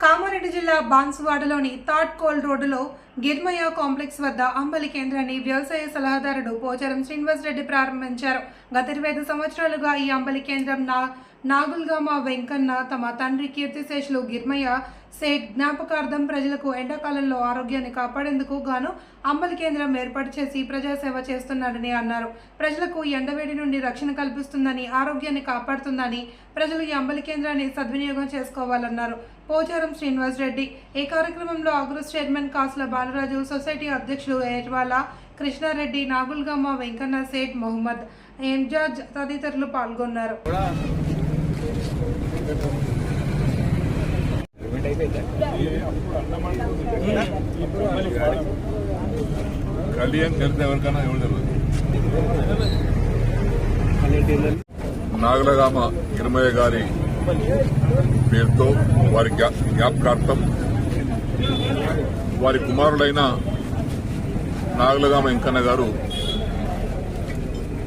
కామారెడ్డి జిల్లా బాన్సువాడలోని thought coal రోడ్డులో గిర్మయ complex వద్ద అంబలి కేంద్రాన్ని వ్యవసాయ సలహాదారుడు పోచారం శ్రీనివాస్ రెడ్డి ప్రారంభించారు. గత ఇరవై ఐదు సంవత్సరాలుగా ఈ అంబలి కేంద్రం నా నాగుల్గామ వెంకన్న తమ తండ్రి కీర్తిశేషులు గిర్మయ్య సేట్ జ్ఞాపకార్థం ప్రజలకు ఎండాకాలంలో ఆరోగ్యాన్ని కాపాడేందుకు గాను అంబలి కేంద్రం ఏర్పాటు చేసి ప్రజాసేవ చేస్తున్నారని అన్నారు. ప్రజలకు ఎండవేడి నుండి రక్షణ కల్పిస్తుందని ఆరోగ్యాన్ని కాపాడుతుందని ప్రజలు ఈ అంబలి కేంద్రాన్ని సద్వినియోగం చేసుకోవాలన్నారు. పోచారం శ్రీనివాస్ రెడ్డి. ఈ కార్యక్రమంలో అగ్రస్ చైర్మన్ కాసుల బాలరాజు సొసైటీ అధ్యక్షులు ఏర్వాల కృష్ణారెడ్డి నాగుల్గమ్మ వెంకన్న సేట్ మొహమ్మద్ ఎంజాజ్ తదితరులు పాల్గొన్నారు. కళ్యాణ్ నాగలగామ ఇరమయ్య గారి పేరుతో వారి జ్ఞాపకార్థం వారి కుమారుడైన నాగలగామ వెంకన్న గారు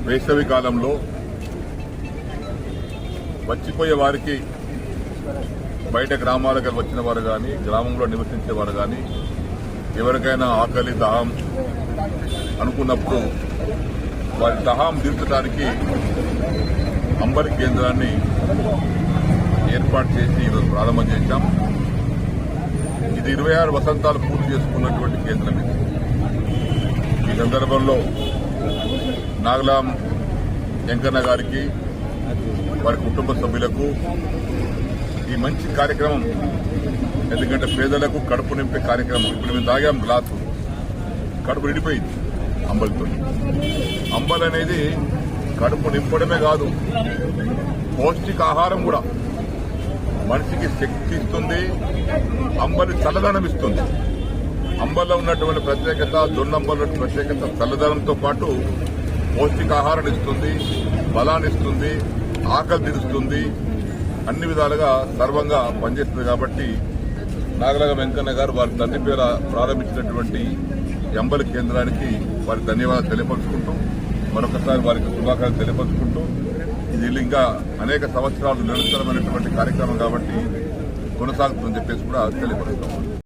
వేసవి కాలంలో వచ్చిపోయే వారికి బయట గ్రామాలకు వచ్చిన వారు కానీ గ్రామంలో నివసించేవారు కానీ ఎవరికైనా ఆకలి దాహం అనుకున్నప్పుడు వారి దహాం తీర్చడానికి అంబరి కేంద్రాన్ని ఏర్పాటు చేసి ఈరోజు ప్రారంభం చేశాం. ఇరవై ఆరు వసంతాలు పూర్తి చేసుకున్నటువంటి కేంద్రం ఇది ఈ సందర్భంలో నాగలాం వెంకన్న గారికి వారి కుటుంబ సభ్యులకు ఈ మంచి కార్యక్రమం ఎందుకంటే పేదలకు కడుపు నింపే కార్యక్రమం. ఇప్పుడు మేము తాగాం గ్లాసు. కడుపు నిండిపోయింది అంబలితో. అంబల్ అనేది కడుపు నింపడమే కాదు పౌష్టికాహారం కూడా. మనిషికి శక్తి ఇస్తుంది అంబలి చల్లదనం ఇస్తుంది. అంబల్లో ఉన్నటువంటి ప్రత్యేకత దొన్నంబల్లో ప్రత్యేకత చల్లదనంతో పాటు పౌష్టికాహారం ఇస్తుంది బలాన్ని ఇస్తుంది ఆకలి తీరుస్తుంది. అన్ని విధాలుగా సర్వంగా పనిచేస్తుంది కాబట్టి నాగలగ వెంకన్న గారు వారి తండ్రి పేర ప్రారంభించినటువంటి అంబలి కేంద్రానికి వారి ధన్యవాదాలు తెలియపరుచుకుంటూ మరొకసారి వారికి శుభాకాంక్షలు తెలియపరుచుకుంటూ ఇది ఇంకా అనేక సంవత్సరాలు నిరంతరమైనటువంటి కార్యక్రమం కాబట్టి కొనసాగుతుందని చెప్పేసి కూడా తెలియపరుస్తాం.